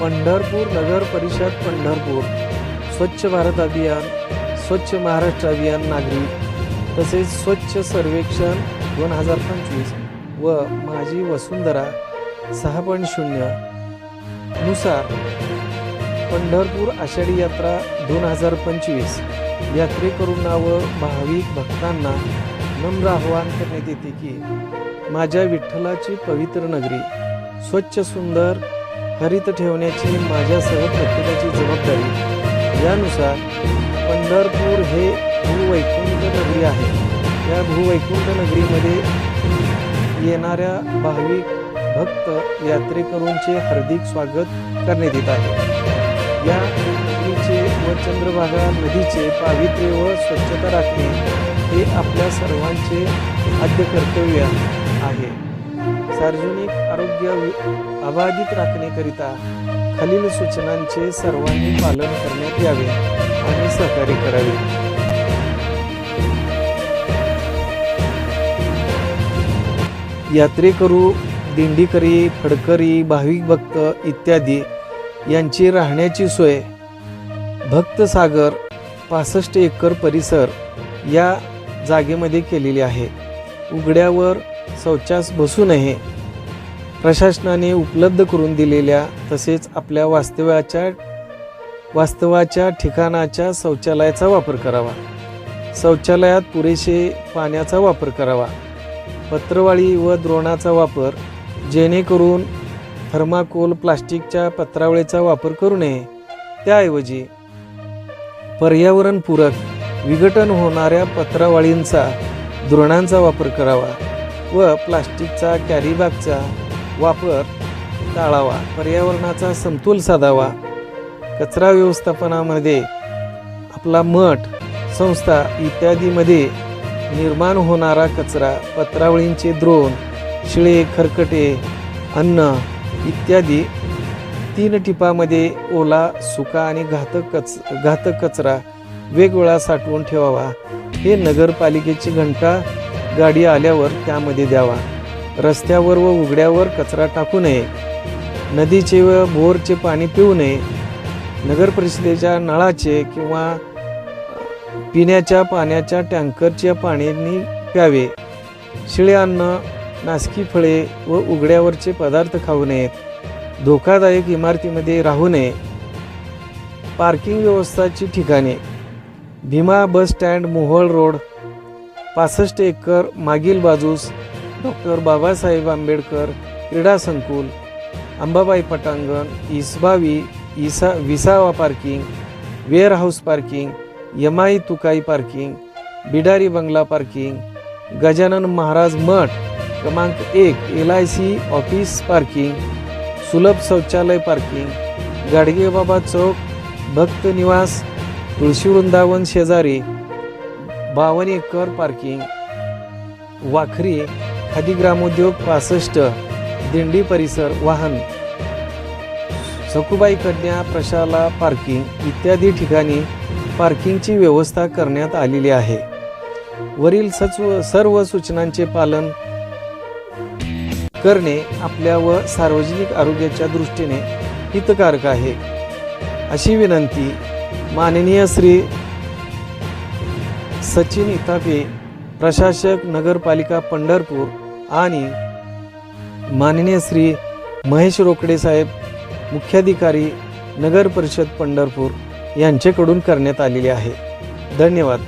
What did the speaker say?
पंढरपूर नगर परिषद पंढरपूर. स्वच्छ भारत अभियान स्वच्छ महाराष्ट्र अभियान नागरी तसेच स्वच्छ सर्वेक्षण दोन हजार पंचवीस व माझी वसुंधरा सहा पॉईंट शून्यनुसार पंढरपूर आषाढी यात्रा दोन हजार पंचवीस यात्रेकरूंना व भाविक भक्तांना नम्र आवाहन करण्यात येते की माझ्या विठ्ठलाची पवित्र नगरी स्वच्छ सुंदर हरित ठेवण्याची माझ्यासह प्रत्येकाची जबाबदारी. यानुसार पंढरपूर हे भूवैकुंठ नगरी आहे. या भूवैकुंठ नगरीमध्ये येणाऱ्या भाविक भक्त यात्रेकरूंचे हार्दिक स्वागत करण्यात येत आहे. या नदीचे व चंद्रभागा नदीचे पावित्र्य व स्वच्छता राखणे हे आपल्या सर्वांचे आद्य कर्तव्य आहे. सार्वजनिक आरोग्य अबाधित राखण्याकरिता खालील सूचनांचे सर्वांनी पालन करण्यात यावे आणि सहकार्य करावे. यात्रेकरू दिंडीकरी फडकरी भाविक भक्त इत्यादी यांची राहण्याची सोय भक्त सागर पासष्ट एकर परिसर या जागेमध्ये केलेली आहे. उघड्यावर शौचास बसू नये. प्रशासनाने उपलब्ध करून दिलेल्या तसेच आपल्या वास्तव्याच्या वास्तवाच्या ठिकाणाच्या शौचालयाचा वापर करावा. शौचालयात पुरेसे पाण्याचा वापर करावा. पत्रवाळी व द्रोणाचा वापर जेणेकरून थर्माकोल प्लास्टिकच्या पत्रावळीचा वापर करू नये. त्याऐवजी पर्यावरणपूरक विघटन होणाऱ्या पत्रावळींचा द्रोणांचा वापर करावा. व प्लास्टिकचा कॅरीबॅगचा वापर टाळावा. पर्यावरणाचा समतोल साधावा. कचरा व्यवस्थापनामध्ये आपला मठ संस्था इत्यादीमध्ये निर्माण होणारा कचरा पत्रावळींचे द्रोण शिळे खरकटे अन्न इत्यादी तीन टिपामध्ये ओला सुका आणि घातक कच घातक कचरा वेगवेगळा साठवून ठेवावा. हे नगरपालिकेची घंटा गाडी आल्यावर त्यामध्ये द्यावा. रस्त्यावर व उघड्यावर कचरा टाकू नये. नदीचे व बोरचे पाणी पिऊ नये. नगर परिषदेच्या नळाचे किंवा पिण्याच्या पाण्याच्या टँकरच्या पाण्याने प्यावे. शिळे अन्न नासकी फळे व उघड्यावरचे पदार्थ खाऊ नयेत. धोकादायक इमारतीमध्ये राहू नये. पार्किंग व्यवस्थाची ठिकाणे. Bhima bus stand Mohol road पासष्ट एकर मागील बाजूस डॉक्टर बाबासाहेब आंबेडकर क्रीडा संकुल अंबाबाई पटांगण इसबावी इसा Visava parking warehouse parking Yamai Tukai parking Bidari बंगला पार्किंग गजानन महाराज मठ क्रमांक एक L I C office parking Sulabh शौचालय पार्किंग गाडगेबाबा चौक भक्त निवास तुळशी वृंदावन शेजारी बावन्न एकर पार्किंग वाखरी खादी ग्रामोद्योग पासष्ट दिंडी परिसर वाहन. सखुबाई कन्या प्रशाला पार्किंग इत्यादी ठिकाणी पार्किंगची व्यवस्था करण्यात आलेली आहे. वरील सचव सर्व सूचनांचे पालन करणे आपल्या व सार्वजनिक आरोग्याच्या दृष्टीने हितकारक आहे. अशी विनंती माननीय श्री सचिन इतापे प्रशासक नगरपालिका पंढरपूर आणि माननीय श्री महेश रोकडे साहेब मुख्याधिकारी नगर परिषद पंढरपूर यांच्याकडून करण्यात आलेली आहे. धन्यवाद.